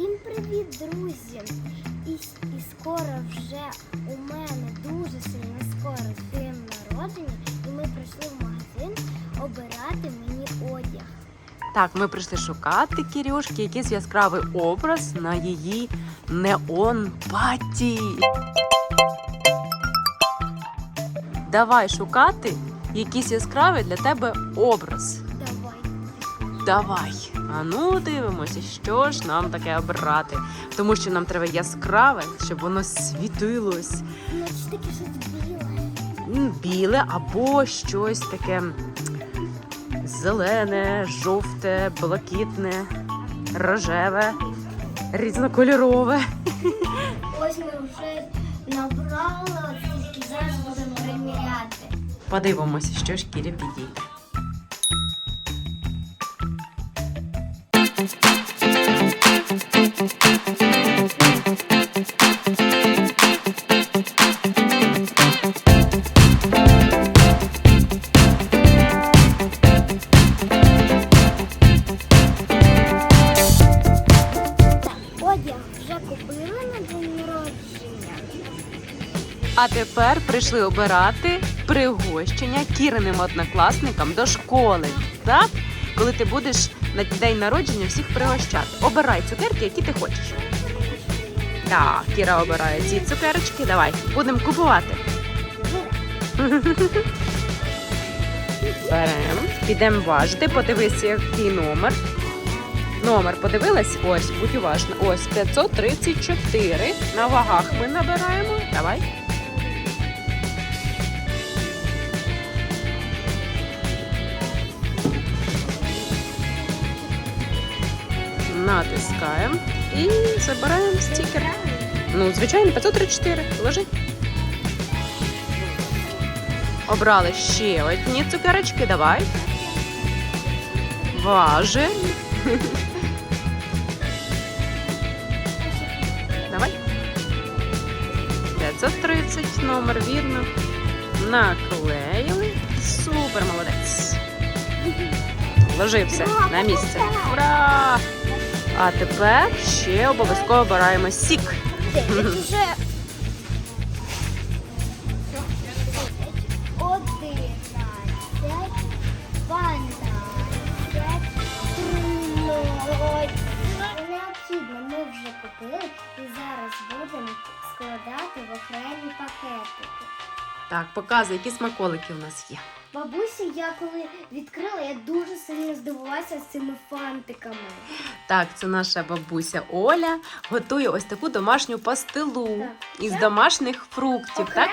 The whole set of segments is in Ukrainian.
Всім привіт, друзі! І, і скоро вже у мене дуже сильно скоро день народження, і ми прийшли в магазин обирати мені одяг. Так, ми прийшли шукати Кірюшки якийсь яскравий образ на її неон паті. Давай шукати якийсь яскравий для тебе образ. Давай. Давай. А ну дивимося, що ж нам таке обрати. Тому що нам треба яскраве, щоб воно світилось. Таке щось біле. Або щось таке зелене, жовте, блакитне, рожеве, різнокольорове. Ось ми вже набрали, тільки зараз будемо приміряти. Подивимося, що ж Кірі підійде. А тепер прийшли обирати пригощення кіриним однокласникам до школи. Так? Коли ти будеш на день народження всіх пригощати. Обирай цукерки, які ти хочеш. Так, Кіра обирає ці цукерочки. Давай, будемо купувати. Беремо, підемо важити, подивися, який номер. Номер подивилась? Ось, будь уважна. Ось 534. На вагах ми набираємо. Давай. Натискаємо і забираємо стікер. Ну, звичайно, 534. Ложи. Обрали ще одні цукерочки. Давай. Важи. Давай. 530 номер вірно. Наклеїли. Супер молодець. Ложи все на місце. Ура! А тепер ще обов'язково обираємо сік. Уже. Одинадцять, дванадцять, тринадцять. Необхідно, ми вже купили і зараз будемо складати в окремі пакетики. Так, показуй, які смаколики у нас є. Бабусі, я коли відкрила, я дуже сильно здивувалася з цими фантиками. Так, це наша бабуся Оля готує ось таку домашню пастилу Так. із Це домашніх фруктів. Так?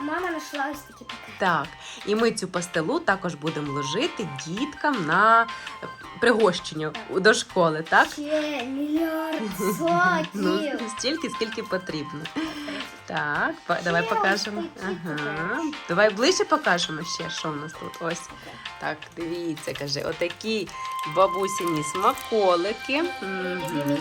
Мама знайшла ось такі пакети. Так. І ми цю пастилу також будемо ложити діткам на пригощення до школи, так? Ще мільярд Ну, сотів. стільки, скільки потрібно. Так, по- давай Ще покажемо. ось такі Ага. Давай ближче покажемо ще, що в нас тут. Ось. Так, дивіться, каже, отакі бабусіні смаколики. Мгм.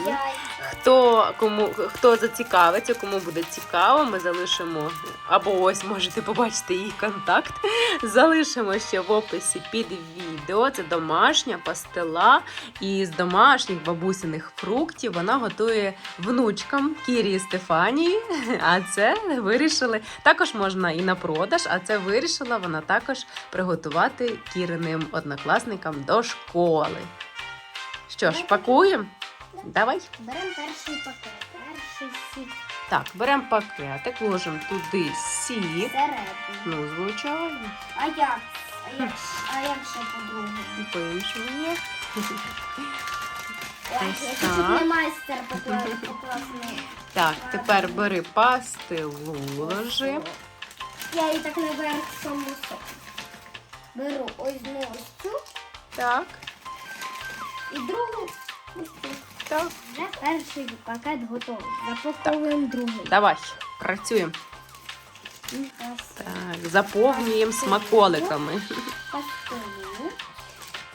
Хто кому хто зацікавиться, кому буде цікаво, ми залишимо або ось можете побачити її контакт. Залишимо ще в описі під відео. Це домашня пастила із домашніх бабусиних фруктів. Вона готує внучкам Кірі і Стефанії. А це вирішили також можна і на продаж. А це вирішила вона також приготувати кіриним однокласникам до школи. Що ж, пакуємо? Давай. Беремо перший пакет. Перший сік Так, беремо пакетик, ложимо туди сік. всередину. Ну, звичайно. А як? А як, а як ще по-другому? По-іншому є. Ось я так. не майстер покла- покласний. Так, тепер бери пастилу, ложи. Я її так не беру саму сок. Беру одну ось цю Так, і другу ось цю. Так. Вже перший пакет готовий. Запаковуємо другий. Давай, працюємо. Так, заповнюємо смаколиками. Пастилу.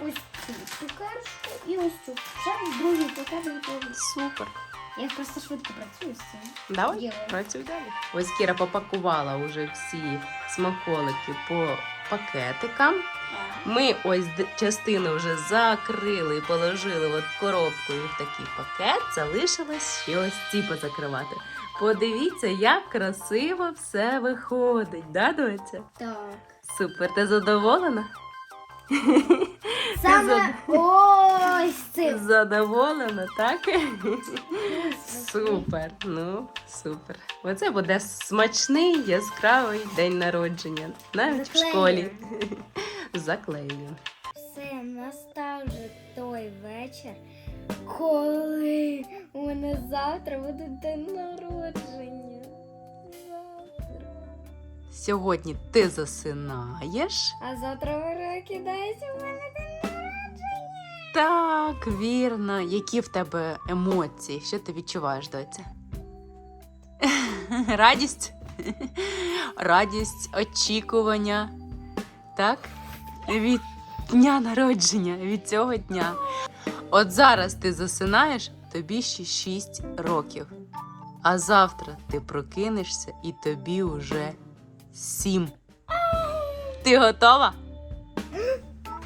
Ось цю цукерочку і ось цю. Вже другий пакет готовий. Супер. Я просто швидко працюю з цим. Давай, Ділаю. працюй далі. Ось Кіра попакувала вже всі смаколики по пакетикам. Ми ось частину вже закрили і положили от і в такий пакет. Залишилось ще ось ці позакривати. Подивіться, як красиво все виходить, да, доця? Так. Супер, ти задоволена? Саме ось цим. Задоволена, так? Супер. Ну, супер. Оце буде смачний яскравий день народження. Навіть в школі. Заклеюємо. Все, настав вже той вечір, коли у мене завтра буде день народження. Завтра. Сьогодні ти засинаєш. А завтра перекидається у мене день народження. Так, вірно. Які в тебе емоції? Що ти відчуваєш, доця? Радість? Радість, очікування. Так? Від дня народження, від цього дня. От зараз ти засинаєш, тобі ще 6 років. А завтра ти прокинешся і тобі уже 7. Ти готова?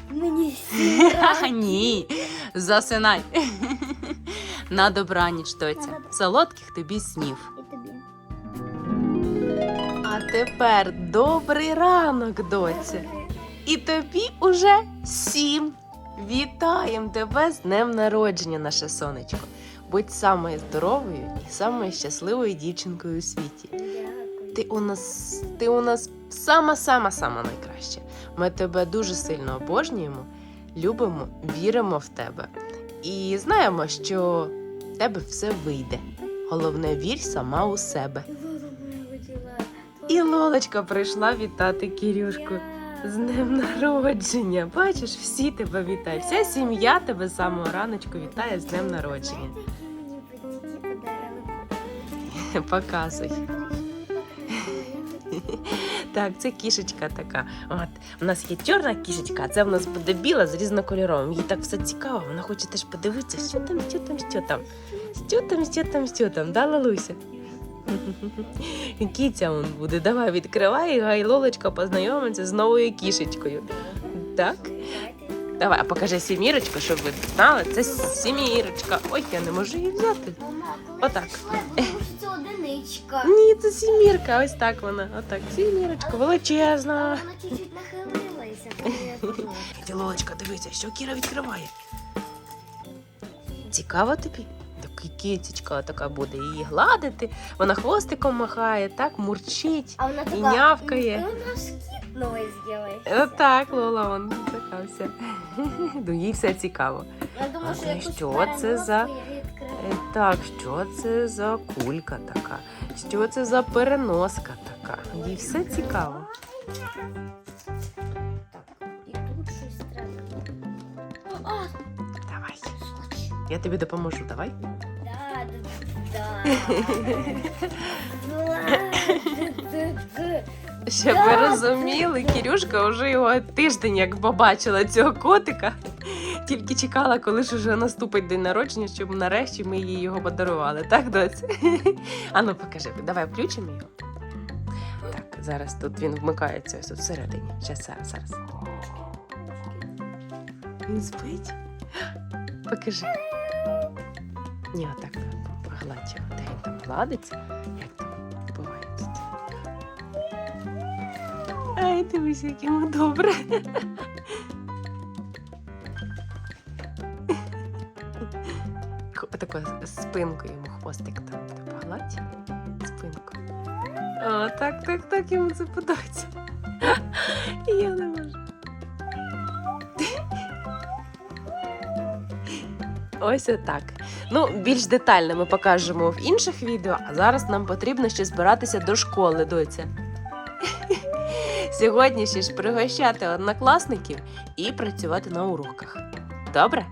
Мені Ні, засинай. На добраніч, доця. Солодких тобі снів. і тобі. А тепер добрий ранок, доця. І тобі уже сім. Вітаємо тебе з днем народження, наше сонечко. Будь самою здоровою і самою щасливою дівчинкою у світі. Ти у нас, ти у нас сама, сама, сама найкраща. Ми тебе дуже сильно обожнюємо, любимо, віримо в тебе і знаємо, що в тебе все вийде. Головне, вір сама у себе. І Лолочка прийшла вітати Кірюшку з днем народження. Бачиш, всі тебе вітають. Вся сім'я тебе з самого раночку вітає з днем народження. Показуй. Так, це кішечка така. От у нас є чорна кішечка, це в нас буде з різнокольоровим. Їй так все цікаво. Вона хоче теж подивитися, що там, що там, що там. Що там, що там, що там, да, Лалуся? Кіця он буде. Давай відкривай, і познайомиться з новою кішечкою. Так? Давай, а покажи сімірочку, щоб ви знали. Це сімірочка. Ой, я не можу її взяти. Отак. Ні, це сімірка. Ось так вона. Отак, сімірочка, величезна. Вона чуть-чуть нахилилася. Лолочка, дивися, що Кіра відкриває. Цікаво тобі? Так кіцечка така буде її гладити. Вона хвостиком махає, так мурчить. А вона така, І нявкає. «Ну, кіт новий. Отак, Лола, вон така вся. Ну, їй все цікаво. Я думаю, що А якусь що це за-. Е, Так, що це за кулька така? Що це за переноска така? Їй все цікаво. Так. Давай. Я тобі допоможу, давай. Щоб ви розуміли, Кірюшка вже його тиждень як побачила цього котика. Тільки чекала, коли ж уже наступить день народження, щоб нарешті ми їй його подарували. Так, доць? Ану, покажи, давай включимо його. Так, зараз тут він вмикається ось тут всередині. Щас, зараз, зараз. Він спить. Покажи. Ні, отак його. Де він там гладиться? Як там відбувається? Ай, дивись, як йому добре. Ко- Тако спинку йому хвостик там та погладь. Спинку. О, так, так, так, йому це подобається. Я не Ось отак. Ну, більш детально ми покажемо в інших відео, а зараз нам потрібно ще збиратися до школи, доця. Сьогодні ще ж пригощати однокласників і працювати на уроках. Добре?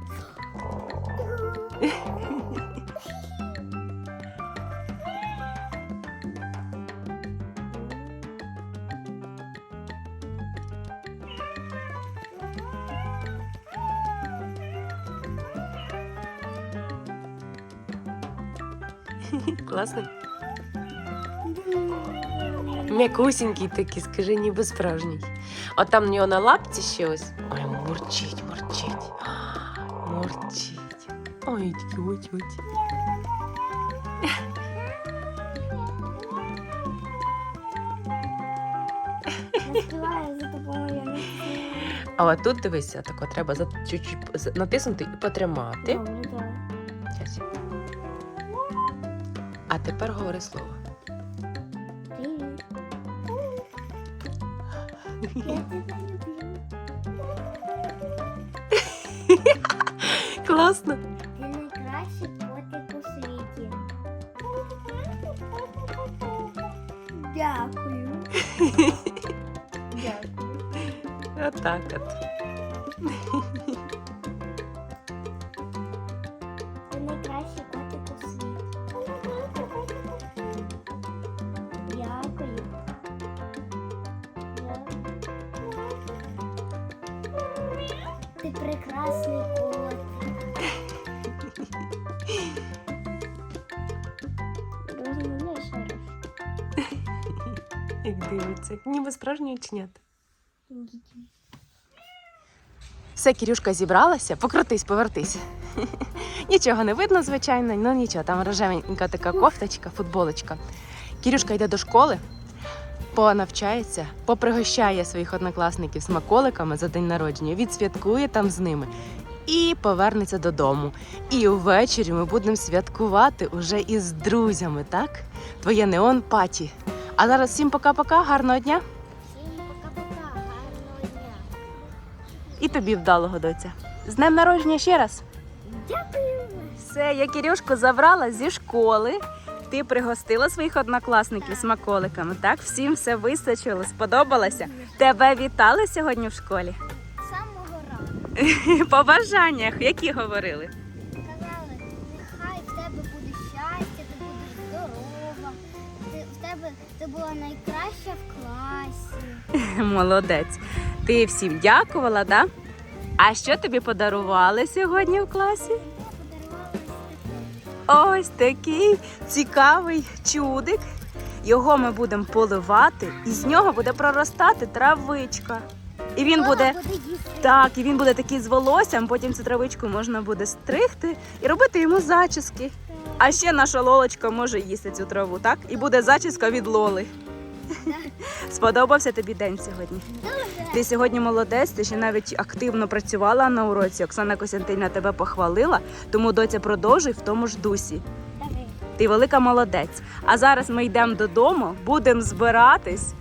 Класно? М'якусінький такий, скажи, ніби справжній. От там в нього на лапці ще ось. Ой, мурчить, мурчить. А, Мурчить. Ой, за тобою. не А от тут дивися, тако треба чуть-чуть натиснути і потримати. А тепер говори слово. Привіт. Класно. Ти найкращий котик у світі. Дякую. Дякую. Отак от. Ти прекрасний. Розумієш, ще раз? Як дивиться. Ніби справжній учнят. Все, Кірюшка зібралася, покрутись, повертись. Нічого не видно, звичайно, ну нічого, там рожевенька така кофточка, футболочка. Кірюшка йде до школи, понавчається, попригощає своїх однокласників смаколиками за день народження, відсвяткує там з ними і повернеться додому. І увечері ми будемо святкувати уже із друзями, так? Твоє неон паті. А зараз всім пока-пока, гарного дня Всім пока-пока, гарного дня. і тобі вдалого доця. З днем народження ще раз. Дякую. Все, я Кірюшку забрала зі школи. Ти пригостила своїх однокласників смаколиками. Так, всім все вистачило, сподобалося. Тебе вітали сьогодні в школі. Самого ранку. По бажаннях, які говорили. Казали, нехай в тебе буде щастя, ти будеш здорова, ти, в тебе ти була найкраща в класі. Молодець. Ти всім дякувала, да? А що тобі подарували сьогодні в класі? Ось такий цікавий чудик. Його ми будемо поливати, і з нього буде проростати травичка. І він буде так, і він буде такий з волоссям. Потім цю травичку можна буде стригти і робити йому зачіски. А ще наша лолочка може їсти цю траву, так? І буде зачіска від лоли. Сподобався тобі день сьогодні. Ти сьогодні молодець, ти ще навіть активно працювала на уроці. Оксана Костянтинівна тебе похвалила, тому доця продовжуй в тому ж дусі. Ти велика молодець. А зараз ми йдемо додому, будемо збиратись,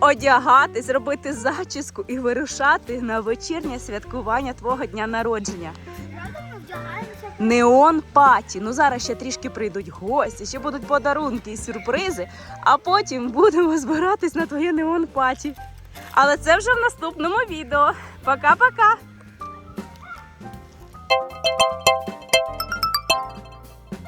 одягатись, робити зачіску і вирушати на вечірнє святкування твого дня народження. Неон паті. Ну зараз ще трішки прийдуть гості, ще будуть подарунки і сюрпризи, а потім будемо збиратись на твоє неон паті. Але це вже в наступному відео. Пока-пока!